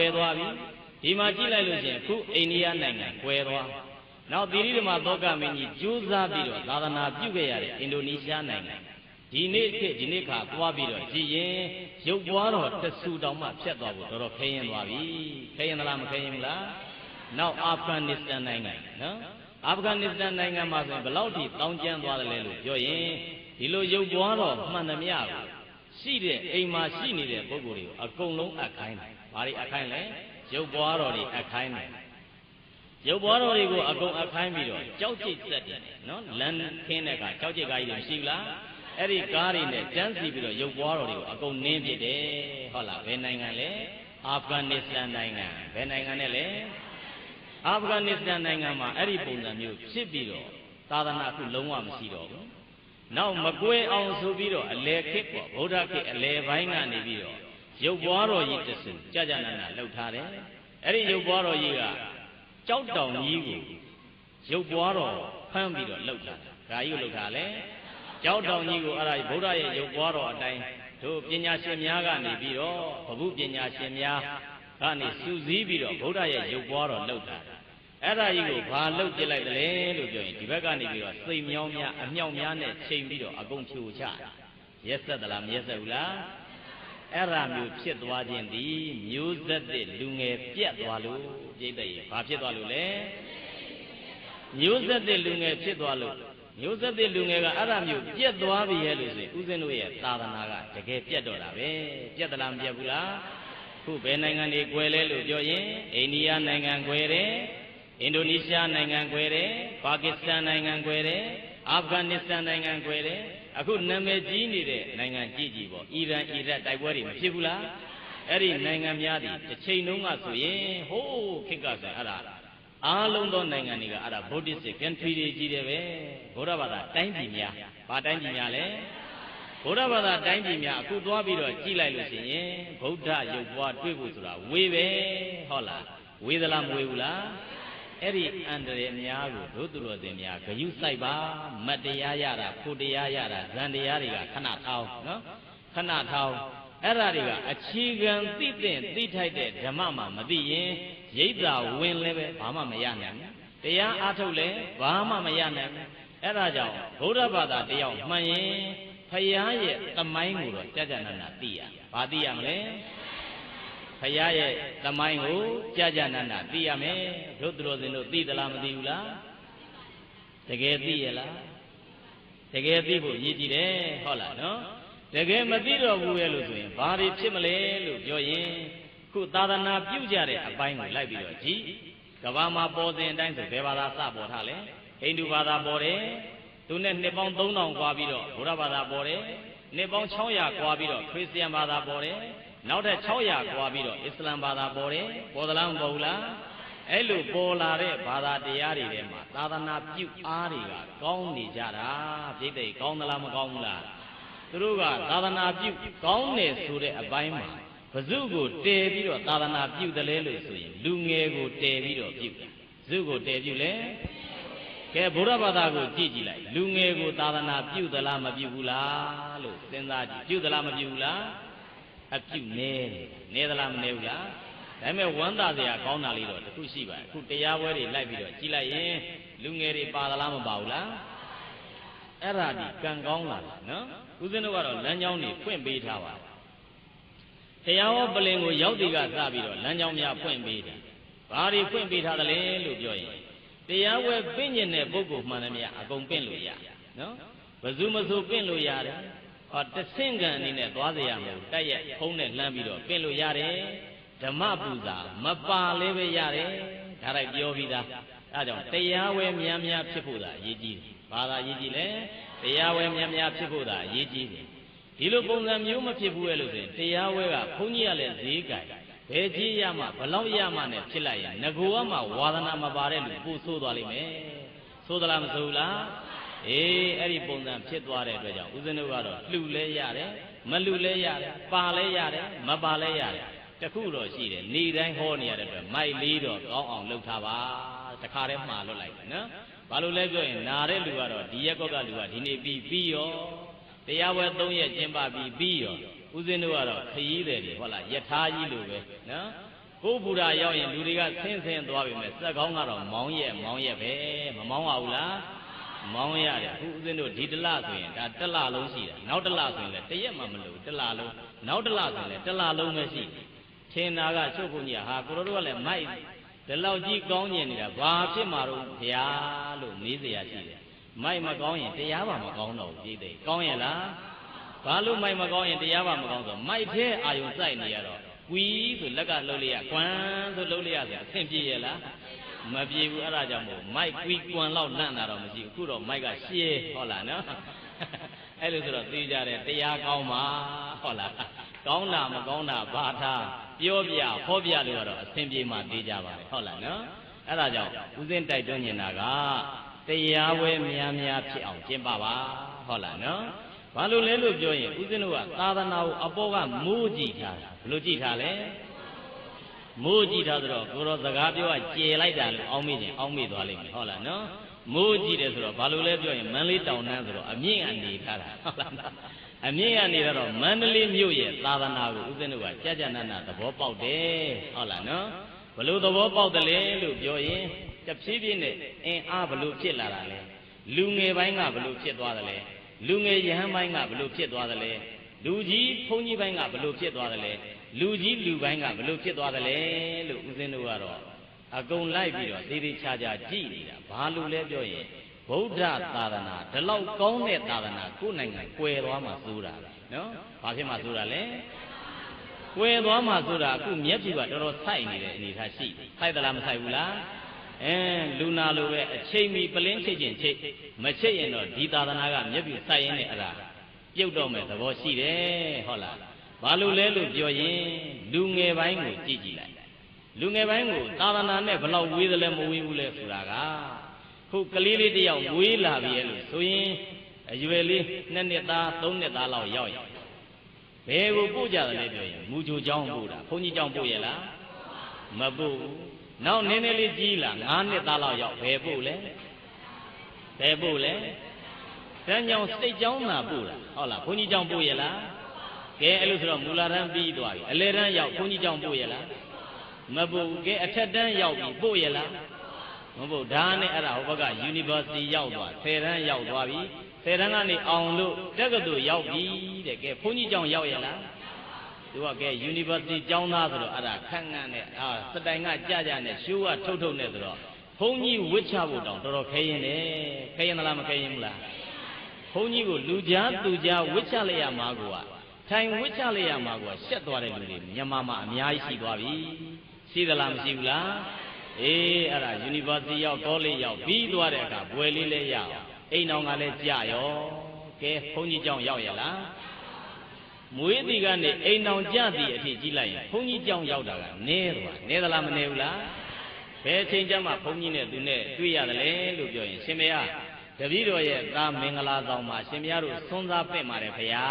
ကွယ်သွားပြီဒီမှာကြည့်လိုက်လို့ရှိရင်အခုအိန္ဒိယနိုင်ငံကွယ်သွားနောက်သီရိဓမ္မသောကမင်းကြီးကြိုးစားပြီးတော့သာသနာပြုခဲ့ရတဲ့အင်ဒိုနီးရှားနိုင်ငံဒီနေ့ခေတ်ဒီနေ့ခါသွားပြီးတော့ကြည်ရင်ရုပ်ပွားတော်တဆူတောင်မှဖြတ်သွားဖို့တော်တော်ခဲရင်သွားပြီခဲရင်သလားမခဲရင်ဘူးလားနောက်အာဖဂန်နစ္စတန်နိုင်ငံနော်အာဖဂန်နစ္စတန်နိုင်ငံမှာဆိုရင်ဘယ်လောက်ထိတောင်းကျမ်းသွားတယ်လဲလို့ပြောရင်ဒီလိုရုပ်ပွားတော်မှန်သမျှကိုရှိတဲ့အိမ်မှာရှိနေတဲ့ပုဂ္ဂိုလ်တွေကိုအကုန်လုံးအခိုင်းတယ်။ ဘာတွေအခိုင်းလဲ။ရုပ်ပွားတော်တွေအခိုင်းတယ်။ရုပ်ပွားတော်တွေကိုအကုန်အခိုင်းပြီးတော့ကြောက်ကြိတ်သက်တယ်နော်လမ်းခင်းတဲ့အခါကြောက်ကြိတ်ကားကြီးတွေမရှိဘူးလား။အဲ့ဒီကားတွေနဲ့တန်းစီပြီးတော့ရုပ်ပွားတော်တွေကိုအကုန်နင်းပြတယ်။ဟုတ်လားဘယ်နိုင်ငံလဲ။အာဖဂန်နစ္စတန်နိုင်ငံဘယ်နိုင်ငံနဲ့လဲ။အာဖဂန်နစ္စတန်နိုင်ငံမှာအဲ့ဒီပုံစံမျိုးဖြစ်ပြီးတော့သာသနာအခုလုံးဝမရှိတော့ဘူး။နောက်မကွဲအောင်ဆိုပြီးတော့အလေခေတ်ပေါ့ဗုဒ္ဓခေတ်အလေပိုင်းကနေပြီးတော့ ရုပ်ပွားတော်ကြီးတဆူကြာကြာနာနာလှုပ်ထားတယ်အဲ့ဒီရုပ်ပွားတော်ကြီးကကြောက်တောင်ကြီးကိုရုပ်ပွားတော်ဖမ်းပြီးတော့လှုပ်ထားတယ်ဒါကြီးကိုလှုပ်ထားလဲကြောက်တောင်ကြီးကိုအဲ့ဒါဗုဒ္ဓရဲ့ရုပ်ပွားတော်အတိုင်းတို့ပညာရှင်များကနေပြီးတော့ဘုဗုပညာရှင်များကနေစူးစီးပြီးတော့ဗုဒ္ဓရဲ့ရုပ်ပွားတော်လှုပ်ထားတယ်အဲ့ဒါကြီးကိုဘာလှုပ်ပြလိုက်တယ်လို့ပြောရင်ဒီဘက်ကနေပြီးတော့စိတ်မြောင်းများအမြောက်များနဲ့ချိန်ပြီးတော့အကုန်ဖြိုချရက်ဆက်သလားမရက်ဆက်ဘူးလား အဲ့ဒါမျိုးဖြစ်သွားခြင်းဒီမျိုးဆက်တဲ့လူငယ်ပြက်သွားလို့ပြိတ္တရေဘာဖြစ်သွားလို့လဲမျိုးဆက်တဲ့လူငယ်ဖြစ်သွားလို့မျိုးဆက်တဲ့လူငယ်ကအဲ့ဒါမျိုးပြက်သွားပြီရဲ့လို့ဆိုရင်ဦးဇင်းတို့ရဲ့သာသနာကတကယ်ပြက်တော့တာပဲပြက်သလားမပြက်ဘူးလားခုဘယ်နိုင်ငံတွေကွယ်လဲလို့ပြောရင်အိန္ဒိယနိုင်ငံကွယ်တယ်အင်ဒိုနီးရှားနိုင်ငံကွယ်တယ်ပါကစ္စတန်နိုင်ငံကွယ်တယ်အာဖဂန်နစ္စတန်နိုင်ငံကွယ်တယ် အခုနာမည်ကြီးနေတဲ့နိုင်ငံကြီးကြီးပေါ့အီရန်အီရတ်တိုက်ပွဲတွေမဖြစ်ဘူးလားအဲ့ဒီနိုင်ငံများဒီတစ်ချိန်လုံးကဆိုရင်ဟိုးခေတ်ကဆိုအဲ့ဒါအားလုံးသောနိုင်ငံတွေကအဲ့ဒါ Buddhist country တွေကြီးတယ်ပဲဘုရားဘာသာတိုင်းပြည်များဘာတိုင်းပြည်များလဲဘုရားဘာသာတိုင်းပြည်များအခုသွားပြီးတော့ကြည်လိုက်လို့ရှိရင်ဗုဒ္ဓရုပ်ပွားတွေ့ဖို့ဆိုတာဝေးပဲဟုတ်လားဝေးသလားမဝေးဘူးလား အဲ့ဒီအန္တရာယ်များကိုဒုသူတော်စင်များဂယုစိုက်ပါမတ်တရားရတာဖို့တရားရတာဇန်တရားတွေကခဏထောင်းနော်ခဏထောင်းအဲ့ဒါတွေကအခြေခံသိတဲ့သိထိုက်တဲ့ဓမ္မမှာမသိရင်ရိပ်သာဝင်လည်းပဲဘာမှမရနိုင်ဘူးတရားအားထုတ်လည်းဘာမှမရနိုင်ဘူးအဲ့ဒါကြောင့်ဗုဒ္ဓဘာသာတယောက်မှန်ရင်ဖရာရဲ့သမိုင်းကိုတော့ကြာကြာနာနာသိရဘာသိရမလဲ ဖရာရဲ့သမိုင်းကိုကြာကြာနာနာသိရမယ်တို့သူတော်စင်တို့သိသလားမသိဘူးလားတကယ်သိရလားတကယ်သိဖို့ရည်ကြည်တယ်ဟုတ်လားနော်တကယ်မသိတော့ဘူးရဲ့လို့ဆိုရင်ဘာတွေဖြစ်မလဲလို့ပြောရင်ခုသာသနာပြုကြတဲ့အပိုင်းကိုလိုက်ပြီးတော့ကြည်ကဘာမှာပေါ်စဉ်အတိုင်းဆိုဘယ်ဘာသာစပေါ်ထားလဲဟိန္ဒူဘာသာပေါ်တယ်သူနဲ့နှစ်ပေါင်း3000กว่าပြီးတော့ဘုရားဘာသာပေါ်တယ်နှစ်ပေါင်း600กว่าပြီးတော့ခရစ်ယာန်ဘာသာပေါ်တယ် နောက်ထပ်600ကွာပြီးတော့အစ္စလမ်ဘာသာပေါ်တယ်ပေါ်သလားမပေါ်ဘူးလားအဲ့လိုပေါ်လာတဲ့ဘာသာတရားတွေထဲမှာသာသနာပြုအားတွေကကောင်းနေကြတာပြိတ္တိကောင်းသလားမကောင်းဘူးလားသူတို့ကသာသနာပြုကောင်းတယ်ဆိုတဲ့အပိုင်းမှာဘဇုကိုတည်ပြီးတော့သာသနာပြုတယ်လဲလို့ဆိုရင်လူငယ်ကိုတည်ပြီးတော့ပြုတယ်ဇုကိုတည်ပြုလဲကဲဘုရားဘာသာကိုကြည့်ကြည့်လိုက်လူငယ်ကိုသာသနာပြုသလားမပြုဘူးလားလို့စဉ်းစားကြည့်ပြုသလားမပြုဘူးလား အပြုနေနေသလားမနေဘူးလားဒါပေမဲ့ဝမ်းသာစရာကောင်းတာလေးတော့တခုရှိပါတယ်အခုတရားပွဲတွေလိုက်ပြီးတော့ကြည်လိုက်ရင်လူငယ်တွေပါသလားမပါဘူးလားအဲ့ဒါဒီကံကောင်းလာတယ်နော်ဦးဇင်းတို့ကတော့လမ်းကြောင်းတွေဖွင့်ပေးထားပါတယ်တရားဟောပလင်ကိုရောက်ဒီကစပြီးတော့လမ်းကြောင်းများဖွင့်ပေးတယ်ဘာတွေဖွင့်ပေးထားသလဲလို့ပြောရင်တရားဝဲပင့်ကျင်တဲ့ပုဂ္ဂိုလ်မှန်တယ်မြတ်အကုန်ပင့်လို့ရနော်ဘယ်သူမဆိုပင့်လို့ရတယ် ဟောတဆင့်ကံအနေနဲ့သွားစေရမလို့တက်ရက်ဖုံးနဲ့လှမ်းပြီးတော့ပင့်လို့ရတယ်ဓမ္မပူဇာမပါလည်းပဲရတယ်ဒါလိုက်ပြောပြီးသားအဲကြောင့်တရားဝဲများများဖြစ်ဖို့သာအရေးကြီးတယ်ဘာသာအရေးကြီးလဲတရားဝဲများများဖြစ်ဖို့သာအရေးကြီးတယ်ဒီလိုပုံစံမျိုးမဖြစ်ဘူးလေလို့ဆိုရင်တရားဝဲကဘုန်းကြီးကလည်းဈေးကြိုင်ဘယ်ကြီးရမှဘလောက်ရမှနဲ့ဖြစ်လိုက်ရင်ငကိုကမှဝါသနာမပါတဲ့လူပို့ဆိုးသွားလိမ့်မယ်ဆိုးသလားမဆိုးဘူးလား အေးအဲ့ဒီပုံစံဖြစ်သွားတဲ့အတွက်ကြောင့်ဦးဇင်းတို့ကတော့လှူလဲရတယ်မလှူလဲရတယ်ပါလဲရတယ်မပါလဲရတယ်တခုတော့ရှိတယ်နေတိုင်းဟောနေရတဲ့အတွက်မိုက်လေးတော့ကောင်းအောင်လုပ်ထားပါတခါတည်းမှားလွတ်လိုက်နော်ဘာလို့လဲပြောရင်နာတဲ့လူကတော့ဒီရက်ကောက်ကလူကဒီနေ့ပြီးပြီးရောတရားပွဲ၃ရက်ကျင်းပပြီးပြီးရောဦးဇင်းတို့ကတော့ခရီးတယ်တွေဟုတ်လားယထာကြီးလိုပဲနော်ကိုယ်ဘူရာရောက်ရင်လူတွေကဆင်းဆင်းသွားပြီမဲ့စက်ကောင်းကတော့မောင်းရက်မောင်းရက်ပဲမမောင်းပါဘူးလား မောင်းရတယ်အခုဦးဇင်းတို့ဒီတလဆိုရင်ဒါတစ်လလုံးရှိတယ်နောက်တစ်လဆိုရင်လည်းတစ်ရက်မှမလို့တစ်လလုံးနောက်တစ်လဆိုရင်လည်းတစ်လလုံးပဲရှိတယ်ထင်တာကချုပ်ဖို့ကြီးဟာကိုတို့ကလည်းမိုက်ဒီလောက်ကြီးကောင်းကျင်နေတာဘာဖြစ်မှာတော့ဘုရားလို့မေးเสียရရှိတယ်မိုက်မကောင်းရင်တရားပါမကောင်းတော့ဘူးပြည့်တယ်ကောင်းရဲ့လားဘာလို့မိုက်မကောင်းရင်တရားပါမကောင်းဆိုမိုက်တဲ့အာယုံစိုက်နေရတော့ကွီဆိုလက်ကလှုပ်လိုက်ရကွမ်းဆိုလှုပ်လိုက်ရဆိုအဆင်ပြေရဲ့လား မပြေဘူးအဲ့ဒါကြောင့်မို့မိုက်ကွီကွမ်းလောက်လန့်တာတော့မရှိဘူးအခုတော့မိုက်ကရှည်ဟုတ်လားနော်အဲ့လိုဆိုတော့သိကြတယ်တရားကောင်းပါဟုတ်လားကောင်းတာမကောင်းတာဘာထားပြောပြဟောပြလို့ကတော့အဆင်ပြေမှသိကြပါတယ်ဟုတ်လားနော်အဲ့ဒါကြောင့်ဦးစင်းတိုက်တွန်းနေတာကတရားဝဲများများဖြစ်အောင်ကျင့်ပါပါဟုတ်လားနော်ဘာလို့လဲလို့ပြောရင်ဦးဇင်းတို့ကသာသနာကိုအပေါ်ကမိုးကြည့်ထားတာဘယ်လိုကြည့်ထားလဲ မိုးကြည့်ထားဆိုတော့ကိုရောစကားပြောကကျေလိုက်တာလို့အောင်းမိရင်အောင်းမိသွားလိမ့်မယ်ဟုတ်လားနော်မိုးကြည့်တယ်ဆိုတော့ဘာလို့လဲပြောရင်မန္တလေးတောင်တန်းဆိုတော့အမြင့်ကနေထားတာဟုတ်လားအမြင့်ကနေတော့မန္တလေးမြို့ရဲ့သာသနာကိုဦးဇင်းတို့ကကြာကြာနာနာသဘောပေါက်တယ်ဟုတ်လားနော်ဘလို့သဘောပေါက်တယ်လဲလို့ပြောရင်တဖြည်းဖြည်းနဲ့အင်းအားဘလို့ဖြစ်လာတာလဲလူငယ်ပိုင်းကဘလို့ဖြစ်သွားတယ်လဲလူငယ်ယဟန်ပိုင်းကဘလို့ဖြစ်သွားတယ်လဲလူကြီးဘုန်းကြီးပိုင်းကဘလို့ဖြစ်သွားတယ်လဲ လူကြီးလူပိုင်းကဘလို့ဖြစ်သွားတယ်လဲလို့ဦးဇင်းတို့ကတော့အကုန်လိုက်ပြီးတော့သေးသေးချာချာကြည့်နေတာဘာလို့လဲပြောရင်ဗုဒ္ဓသာသနာဒီလောက်ကောင်းတဲ့သာသနာကိုယ်နိုင်ငံကွယ်သွားမှစိုးတာနော်ဘာဖြစ်မှစိုးတာလဲကွယ်သွားမှဆိုတာအခုမျက်ဖြူကတော်တော်ဆိုက်နေတဲ့အနေထားရှိဆိုက်သလားမဆိုက်ဘူးလားအဲလူနာလိုပဲအချိန်မီပလင်းချိတ်ချင်းချိတ်မချိတ်ရင်တော့ဒီသာသနာကမျက်ဖြူဆိုက်ရင်းနဲ့အဲ့ဒါပြုတ်တော့မဲ့သဘောရှိတယ်ဟုတ်လား ဘာလို့လဲလို့ပြောရင်လူငယ်ပိုင်းကိုကြည့်ကြည့်လိုက်လူငယ်ပိုင်းကိုသာသနာနဲ့ဘလောက်ဝေးသလဲမဝေးဘူးလဲဆိုတာကခုကလေးလေးတယောက်ဝေးလာပြီလို့ဆိုရင်အရွယ်လေးနှစ်နှစ်သားသုံးနှစ်သားလောက်ရောက်ရင်ဘယ်ကိုပို့ကြတယ်လဲပြောရင်မူချိုเจ้าပို့တာဘုန်းကြီးเจ้าပို့ရဲ့လားမပို့ဘူးနောက်နည်းနည်းလေးကြီးလာ9နှစ်သားလောက်ရောက်ဘယ်ပို့လဲဘယ်ပို့လဲတန်းကြောင်စိတ်ကြောင်းသာပို့တာဟုတ်လားဘုန်းကြီးเจ้าပို့ရဲ့လား ကဲအဲ့လိုဆိုတော့မူလာတန်းပြီးသွားပြီအလဲတန်းရောက်ခွန်ကြီးကြောင့်ပို့ရလားမပို့ဘူးကဲအထက်တန်းရောက်ပြီပို့ရလားမပို့ဒါနဲ့အဲ့ဒါဟိုဘက်က University ရောက်သွားဆယ်တန်းရောက်သွားပြီဆယ်တန်းကနေအောင်လို့တက္ကသိုလ်ရောက်ပြီတဲ့ကဲခွန်ကြီးကြောင့်ရောက်ရလားသူကကဲ University ကျောင်းသားဆိုတော့အဲ့ဒါခန့်ငန့်နဲ့အာစတိုင်ကကြကြနဲ့ရှိုးကထုတ်ထုတ်နဲ့ဆိုတော့ဘုန်းကြီးဝစ်ချဖို့တောင်တော်တော်ခဲရင်တယ်ခဲရင်လားမခဲရင်ဘူးလားဘုန်းကြီးကိုလူကြားသူကြားဝစ်ချလိုက်ရမှာကွာ ထိုင်ဝစ်ချလိုက်ရမှာကွာရှက်သွားတဲ့လူတွေမြန်မာမှာအများကြီးရှိသွားပြီရှိသလားမရှိဘူးလားအေးအဲ့ဒါ University ရောက်ကောလိပ်ရောက်ပြီးသွားတဲ့အခါဘွယ်လေးလဲရအောင်အိမ်တော်ကလည်းကြရောကဲဘုန်းကြီးကျောင်းရောက်ရလားမွေးတီကနေအိမ်တော်ကြသည်အဖြစ်ကြီးလိုက်ရင်ဘုန်းကြီးကျောင်းရောက်တာကနည်းသွားနည်းသလားမနည်းဘူးလားဘယ်ချိန်ကျမှဘုန်းကြီးနဲ့သူနဲ့တွေ့ရတယ်လဲလို့ပြောရင်ရှင်မရတပည့်တော်ရဲ့သားမင်္ဂလာဆောင်မှာရှင်မရတို့သွန်သားပင့်ပါတယ်ဖရာ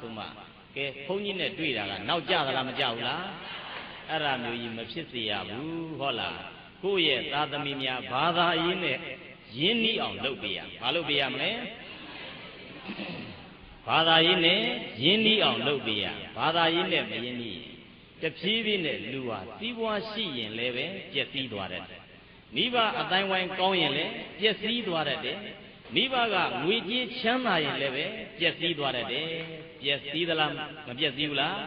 ဆိုမှကဲဘုန်းကြီးနဲ့တွေ့တာကနောက်ကြသလားမကြဘူးလားအဲ့ဒါမျိုးကြီးမဖြစ်စေရဘူးဟုတ်လားကိုယ့်ရဲ့သားသမီးများဘာသာရေးနဲ့ရင်းနှီးအောင်လုပ်ပေးရဘာလုပ်ပေးရမလဲဘာသာရေးနဲ့ရင်းနှီးအောင်လုပ်ပေးရဘာသာရေးနဲ့မရင်းနှီးတဖြည်းဖြည်းနဲ့လူဟာစီးပွားရှိရင်လည်းပဲပျက်စီးသွားတယ်မိဘအတိုင်းဝိုင်းကောင်းရင်လည်းပျက်စီးသွားတတ်တယ်မိဘကငွေကြေးချမ်းသာရင်လည်းပဲပျက်စီးသွားတတ်တယ် ပျက်စီးသလားမပျက်စီးဘူးလား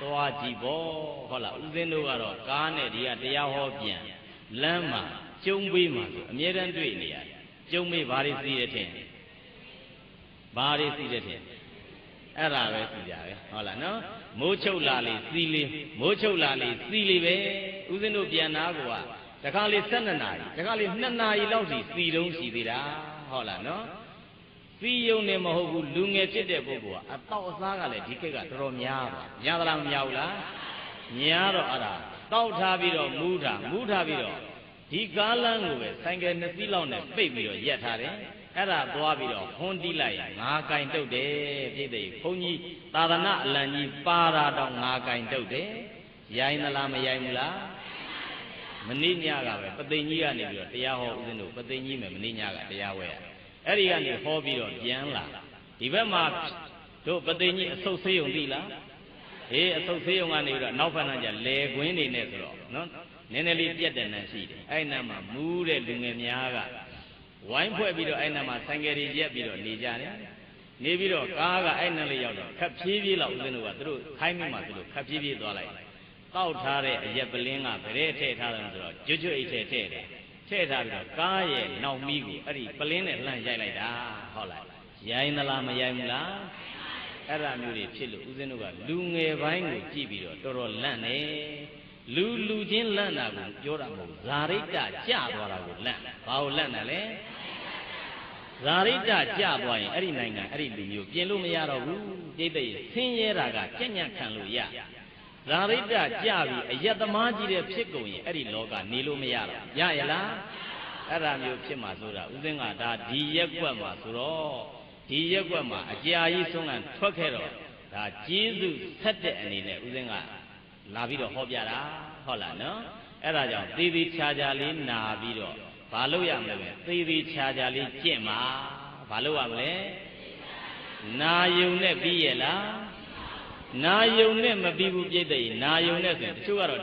သွားကြည့်ပေါ့ဟုတ်လားဦးဇင်းတို့ကတော့ကားနဲ့ဒီကတရားဟောပြန်လမ်းမှာကျုံပေးမှာဆိုအမြဲတမ်းတွေ့နေရတယ်ကျုံမေးဘာတွေစီးရထင်ဘာတွေစီးရထင်အဲ့ဒါပဲစီးကြပဲဟုတ်လားနော်မိုးချုပ်လာလေစီးလေမိုးချုပ်လာလေစီးလေပဲဦးဇင်းတို့ပြန်နာကိုကတခါလေ12နာရီတခါလေ2နာရီလောက်စီစီတုံးရှိသေးတာဟုတ်လားနော် စီယုံနေမဟုတ်ဘူးလူငယ်ဖြစ်တဲ့ပုဂ္ဂိုလ်ကအတော့အစားကလည်းဒီကိက်ကတော်တော်များပါများသလားမများဘူးလားများတော့အဲ့ဒါတောက်ထားပြီးတော့မူးထားမူးထားပြီးတော့ဒီကားလမ်းကိုပဲဆိုင်ကယ်နှစ်စီးလောက်နဲ့ပိတ်ပြီးတော့ရက်ထားတယ်အဲ့ဒါသွားပြီးတော့ဟွန်းတီးလိုက်ရင်ငါကင်တုတ်တယ်ပြည့်တဲ့ဘုန်းကြီးသာသနာအလံကြီးပါတာတော့ငါကင်တုတ်တယ်ရိုင်းသလားမရိုင်းဘူးလားမနေ့ညကပဲပသိမ်ကြီးကနေပြီးတော့တရားဟောဦးဇင်းတို့ပသိမ်ကြီးမယ်မနေ့ညကတရားဝဲရ အဲ့ဒီကနေဟောပြီးတော့ပြန်လာဒီဘက်မှာတို့ပသိမ်ကြီးအဆုတ်ဆေးုံသိလားဟေးအဆုတ်သေးုံကနေပြီးတော့နောက်ဖက်နှံကျလဲခွင်းနေနဲ့ဆိုတော့နော်နည်းနည်းလေးပြက်တဲ့နံရှိတယ်အဲ့နံမှာမူးတဲ့လူငယ်များကဝိုင်းဖွဲ့ပြီးတော့အဲ့နံမှာဆိုင်ကယ်တွေရက်ပြီးတော့နေကြတယ်နေပြီးတော့ကားကအဲ့နံလေးရောက်တော့ခက်ဖြည်းဖြည်းလောက်ဦးဇင်းတို့ကသူတို့ခိုင်းမိမှသူတို့ခက်ဖြည်းဖြည်းသွားလိုက်တောက်ထားတဲ့အရက်ပလင်းကဗရဲထည့်ထားတယ်ဆိုတော့ကျွတ်ကျွတ်အိတ်ထည့်ထည့်တယ် ထည့်ထားပြီးတော့ကားရဲ့နောက်မီးကိုအဲ့ဒီပလင်းနဲ့လှမ်းရိုက်လိုက်တာဟုတ်လားရိုင်းသလားမရိုင်းဘူးလားအဲ့ဒါမျိုးတွေဖြစ်လို့ဦးဇင်းတို့ကလူငယ်ပိုင်းကိုကြည့်ပြီးတော့တော်တော်လန့်နေလူလူချင်းလန့်တာကိုပြောတာမဟုတ်ဇာရိတ္တကြသွားတာကိုလန့်ဘာကိုလန့်တယ်လဲဇာရိတ္တကြသွားရင်အဲ့ဒီနိုင်ငံအဲ့ဒီလူမျိုးပြင်လို့မရတော့ဘူးပြိတ္တိဆင်းရဲတာကကြက်ညက်ခံလို့ရ ဇာရိတ္တကြပြီးအယက်သမားကြီးတဲ့ဖြစ်ကုန်ရင်အဲ့ဒီလောကနေလို့မရတော့ရရလားအဲ့ဒါမျိုးဖြစ်မှာဆိုတာဥစဉ်ကဒါဒီရက်ကွက်မှာဆိုတော့ဒီရက်ကွက်မှာအကြာကြီးဆုံးကထွက်ခဲ့တော့ဒါကျေးဇူးဆက်တဲ့အနေနဲ့ဥစဉ်ကလာပြီးတော့ဟောပြတာဟုတ်လားနော်အဲ့ဒါကြောင့်သေသေးချာချာလေးနာပြီးတော့ဘာလို့ရမလဲပဲသေသေးချာချာလေးကျင့်ပါဘာလို့ရမလဲနာယုံနဲ့ပြီးရဲ့လား နာယုံနဲ့မပြီးဘူးပြိတ္တိနာယုံနဲ့ဆိုရင်တချို့ကတော့